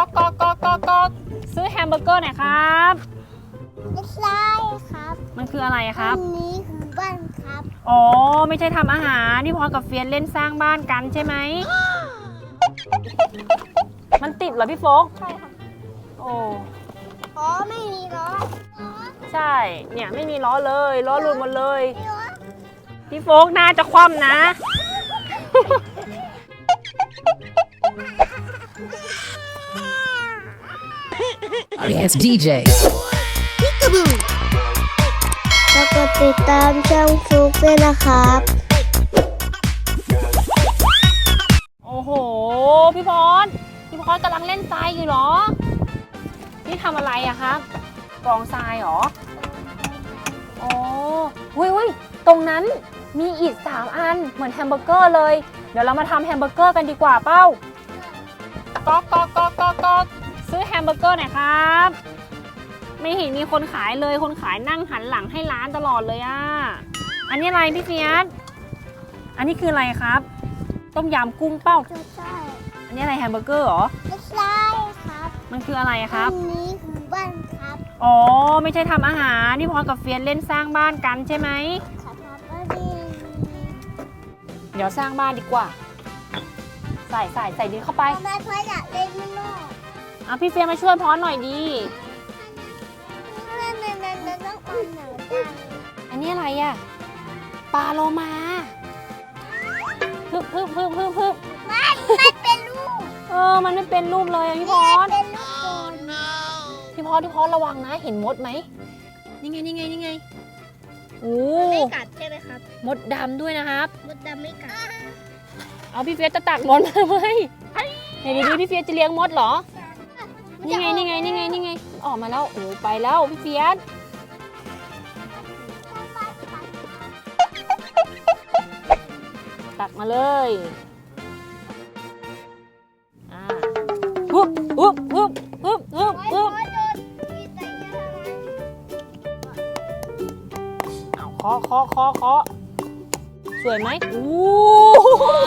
ก๊อกก๊อกก๊อกก๊อกก๊อกซื้อแฮมเบอร์เกอร์หน่อยครับ ไม่ใช่ครับมันคืออะไรครับ อันนี้คือบ้านครับอ๋อ ไม่ใช่ทำอาหารที่พอกับเฟียนเล่นสร้างบ้านกันใช่ไหม มันติดเหรอพี่โฟกใช่ครับโอ้ อ๋อไม่มีล้ออ๋อใช่ เนี่ยไม่มีล้อเลย ล้อหลุดหมดเลยไม่ล้อพี่โฟกน่าจะคว่ำนะ Yes, DJ. แล้วก็ติดตามช่องฟลุกด้วยนะครับ โอ้โห พี่พรพี่พรกำลังเล่นทรายอยู่เหรอ นี่ทำอะไรอะครับกองทรายเหรอ อ๋อหุ้ยหุ้ยตรงนั้นมีอิฐสามอันเหมือนแฮมเบอร์เกอร์เลย เดี๋ยวเรามาทำแฮมเบอร์เกอร์กันดีกว่าเป้า ก๊อกก๊อกก๊อกก๊อกก๊อกซื้อ แฮมเบอร์เกอร์หน่อยครับ ไม่เห็นมีคนขายเลย คนขายนั่งหันหลังให้ร้านตลอดเลยอะอันนี้อะไรพี่เฟียสอันนี้คืออะไรครับ ต้มยำกุ้งเป้าไม่ใช่อันนี้อะไรแฮมเบอร์เกอร์เหรอ ไม่ใช่ครับมันคืออะไรครับ อันนี้คือบ้านครับอ๋อ ไม่ใช่ทำอาหารที่พอกับเฟียนเล่นสร้างบ้านกันใช่ไหมครับอันนี้เดี๋ยวสร้างบ้านดีกว่า ใส่ใส่ใส่ดินเข้าไป ทำไมพ่ออยากเล่นข้างนอกเอาพี่เฟียนมาช่วยพอหน่อยดีนั่นนั่นนั่นนั่นต้องเอาไหนได้อันนี้อะไรอะปลาโลมาพึบพึบพึบพึบพึบไม่ไม่เป็นลูกเออ มันไม่เป็นรูปเลยอะพี่พไม่อเป็นลูกโดนพี่พอพี่พอระวังนะ เห็นมดไหมนี่ไงนี่ไงนี่ไงโอ้ไม่กัดใช่ไหมครับ มดดำด้วยนะครับ มดดำไม่กัด เอาพี่เฟียสจะตักมดมาไหมไหนดีดีพี่เฟียสจะเลี้ยงมดเหรอ นี่ไงนี่ไงนี่ไงนี่ไงออกมาแล้วโอ้ไปแล้วพี่เฟียสตักมาเลยอ่าฮึบฮึบฮึบฮึบฮึบฮึบเอาเคาะเคาะเคาะเคาะสวยไหมโอ้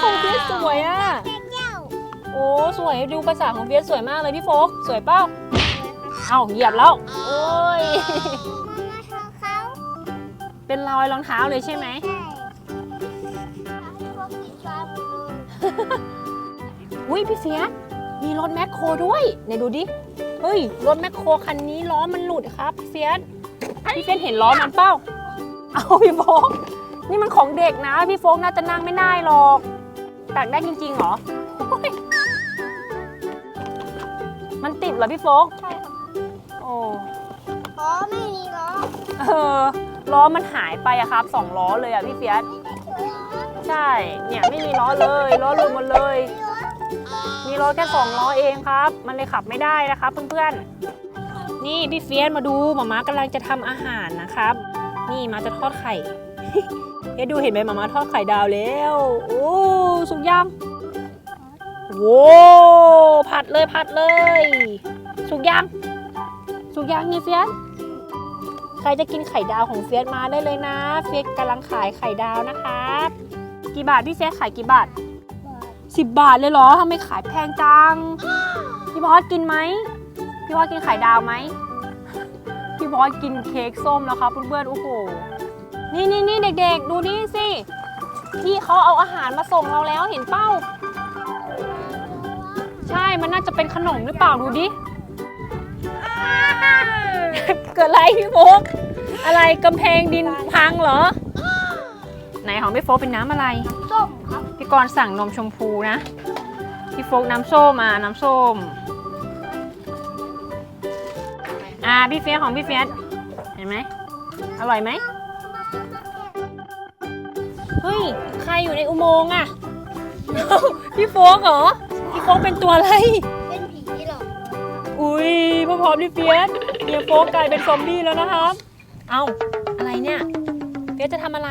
ของเฟียสสวยอะ โอ้สวยดูภาษาของเฟียสสวยมากเลยพี่โฟกสวยเป้าเอาเหยียบแล้วโอ้ยเขาเป็นรอยรองเท้าเลยใช่ไหมใช่พวกสีฟ้าหมดเลยอุ้ยพี่เฟียสมีรถแมคโครด้วยไหนดูดิเฮ้ยรถแมคโครคันนี้ล้อมันหลุดครับพี่เฟียสพี่เฟียสเห็นล้อมันเป้าเอาพี่โฟกนี่มันของเด็กนะ พี่โฟกน่าจะนั่งไม่ได้หรอกตักได้จริงๆเหรอโอ้ย มันติดเหรอพี่โฟกใช่ครับโอ้อ๋อไม่มีล้อเออล้อมันหายไปอะครับสองล้อเลยอะพี่เฟียสใช่ เนี่ยไม่มีล้อเลยล้อหลุดหมดเลย มีล้อแค่สองล้อเองครับ มันเลยขับไม่ได้นะครับเพื่อนๆ นี่พี่เฟียสมาดูหมาม่ากำลังจะทำอาหารนะครับ นี่มาจะทอดไข่เดี๋ยวดูเห็นไหมหมาม่าทอดไข่ดาวแล้ว โอ้สุกยัง โว้ผัดเลยผัดเลย สุกยังสุกยังนี่เฟียสใครจะกินไข่ดาวของเฟียสมาได้เลยนะเฟียสกำลังขายไข่ดาวนะครับกี่บาทพี่เฟียสขายกี่บาทสิบบาทเลยเหรอทำไมขายแพงจังพี่บอสกินไหมพี่บอสกินไข่ดาวไหมพี่บอสกินเค้กส้มแล้วครับเพื่อนๆโอ้โหนี่นี่นี่เด็กๆ ดูนี่สิพี่เขาเอาอาหารมาส่งเราแล้วเห็นเป้า มันน่าจะเป็นขนมหรือเปล่าดูดิ เกิดอะไรพี่โฟกอะไรกำแพงดินพังเหรอ ไหนของพี่โฟกเป็นน้ำอะไร ส้มครับพี่กรณ์สั่งนมชมพูนะ พี่โฟกน้ำส้มมาน้ำส้ม อ่าพี่เฟียสของพี่เฟียสเห็นไหมอร่อยไหมเฮ้ยใครอยู่ในอุโมงค์อะพี่โฟกเหรอพี่ โฟกเป็นตัวอะไร เป็นผีหรอกอุ้ยพ่อพร้อมพี่เฟียสเฮียโฟกกลายเป็นซอมบี้แล้วนะครับ เอาอะไรเนี่ย เฟียสจะทำอะไร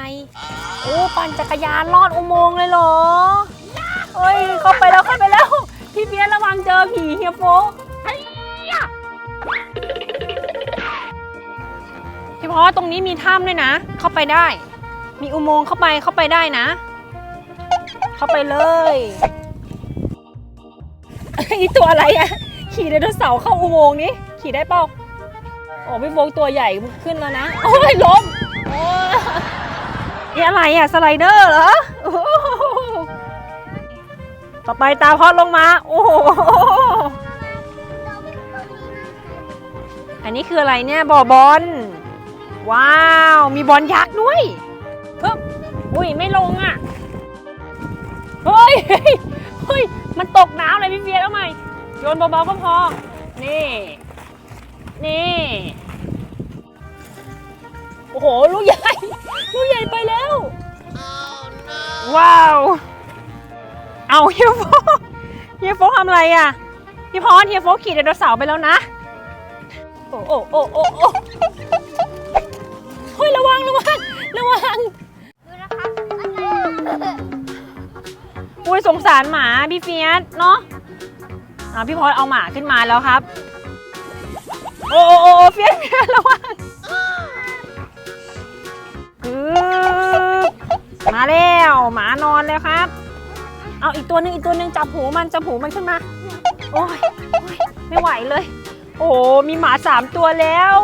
โอ้ปั่นจักรยานลอดอุโมงค์เลยเหรอเฮ้ยเข้าไปแล้วเข้าไปแล้ว พี่เฟียสระวังเจอผีเฮียโฟกไอ้ยะพี่พอตรงนี้มีถ้ำด้วยนะ เข้าไปได้ มีอุโมงค์เข้าไปเข้าไปได้นะ เข้าไปเลยไอีตัวอะไรอะขี่ไดโนเสาร์เข้าอุโมงค์นี้ ขี่ได้เปล่าโอ้พี่โฟกตัวใหญ่ขึ้นแล้วนะโอ้ยล้มโอ้ยนี่อะไรอะสไลเดอร์เหรอโอ้โหต่อไปตาพอดลงมา โอ้โหอันนี้คืออะไรเนี่ยบ่อบอลว้าว มีบอลยักษ์ด้วยเฮ้ยอุ้ยไม่ลงอะเฮ้ยเฮ้ย มันตกน้ำเลยพี่เฟียแล้วไหมโยนเบาๆก็พอ นี่ นี่ โอ้โห ลูกใหญ่ ลูกใหญ่ไปแล้ว ว้าว เอาเฮียโฟกเฮียโฟกทำอะไรอะ พี่พรเฮียโฟกขี่ไดโนเสาร์ไปแล้วนะ โอ้โอ้โอ้โอ้โอ้เฮ้ยระวังระวังระวัง ดูนะคะ อุ้ยสงสารหมาพี่เฟียสเนาะอ่าพี่พลอยเอาหมาขึ้นมาแล้วครับ โอ้โอ้โอ้โอ้เฟียสเฟียสระวังฮึบมาแล้วหมานอนแล้วครับ เอาอีกตัวหนึงอีกตัวหนึงจับหูมันจับหูมันขึ้นมา โอ้ยโอ้ยไม่ไหวเลย โอ้โหมีหมาสามตัวแล้ว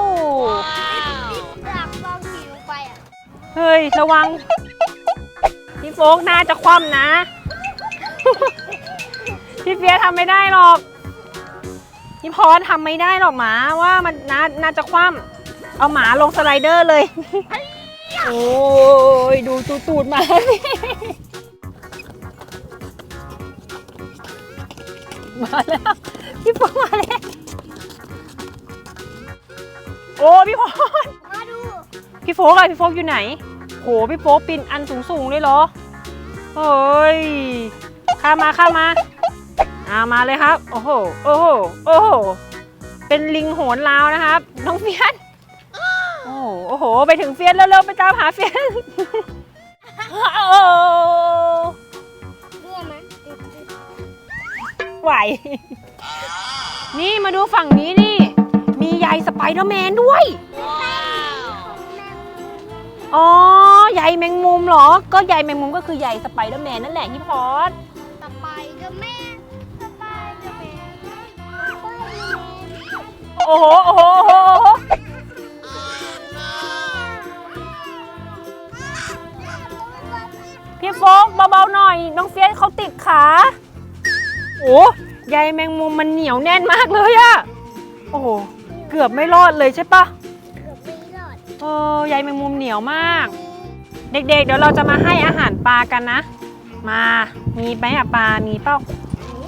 หลังลองขี่ลงไปอะ เฮ้ย ระวัง พี่โฟกน่าจะคว่ำนะ พี่เฟียสทำไม่ได้หรอกพี่พรทำไม่ได้หรอกหมาว่ามันน่าน่าจะคว่ำเอาหมาลงสไลเดอร์เลย โอ้ยดูตูตูดหมาสิมาแล้วพี่โฟกมาแล้วโอ้พี่พรมาดู พี่โฟกอะพี่โฟกอยู่ไหนโหพี่โฟกปีนอันสูงสูงๆเลยเหรอเฮ้ยข้ามมาข้ามมาอ่ามาเลยครับ โอ้โห โอ้โห โอ้โห เป็นลิงโหนลาวนะครับ น้องเฟียสโอ้โห โอ้โห ไปถึงเฟียสเร็วๆไปตามหาเฟียสโอ้โหเรื่องไหมไหว นี่มาดูฝั่งนี้นี่ มีใยสไปเดอร์แมนด้วย อ๋อ ใยแมงมุมเหรอ ก็ใยแมงมุมก็คือใยสไปเดอร์แมนนั่นแหละพี่พอด โอ้โหโอ้โหโอ้โหโอ้โหพี่โฟกเบาๆหน่อย น้องเฟียสเขาติดขา โอ้ใยแมงมุมมันเหนียวแน่นมากเลยอะโอ้โห เกือบไม่รอดเลยใช่ปะเกือบไม่รอดเออใยแมงมุมเหนียวมาก เด็กๆ เดี๋ยวเราจะมาให้อาหารปลากันนะ มา มีไหมอะปลา มีเปล่า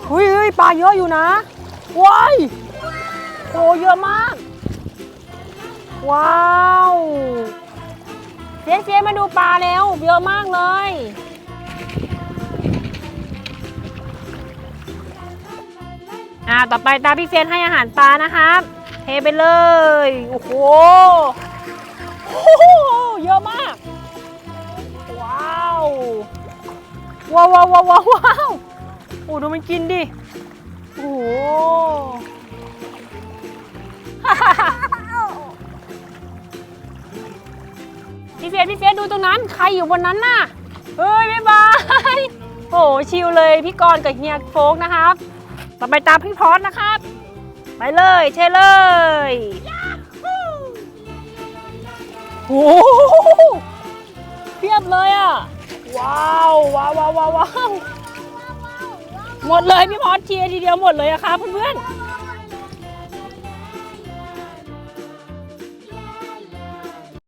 เฮ้ยเฮ้ยปลาเยอะอยู่นะว้าย โหเยอะมาก ว้าวเฟียสเฟียสมาดูปลาแล้ว เยอะมากเลย อ่า ต่อไปตาพี่เฟียสให้อาหารปลานะครับ เทไปเลย โอ้โหโเยอะมากว้าวว้าว ว้าวว้าวว้าวว้าวโอ้ดูมันกินดิ โอ้โห พี่เฟียสพี่เฟียสดูตรงนั้น ใครอยู่บนนั้นน่ะ เฮ้ยบ๊ายบาย โอ้โหชิลเลยพี่กรณ์กับเฮียโฟกนะครับต่อไปตามพี่พอสนะครับ ไปเลยเชเลยโอ้โหเพียบเลยอะว้าวว้าวว้าวว้าวว้าวหมดเลยพี่พอสเชียร์ทีเดียวหมดเลยอะครับเพื่อนๆ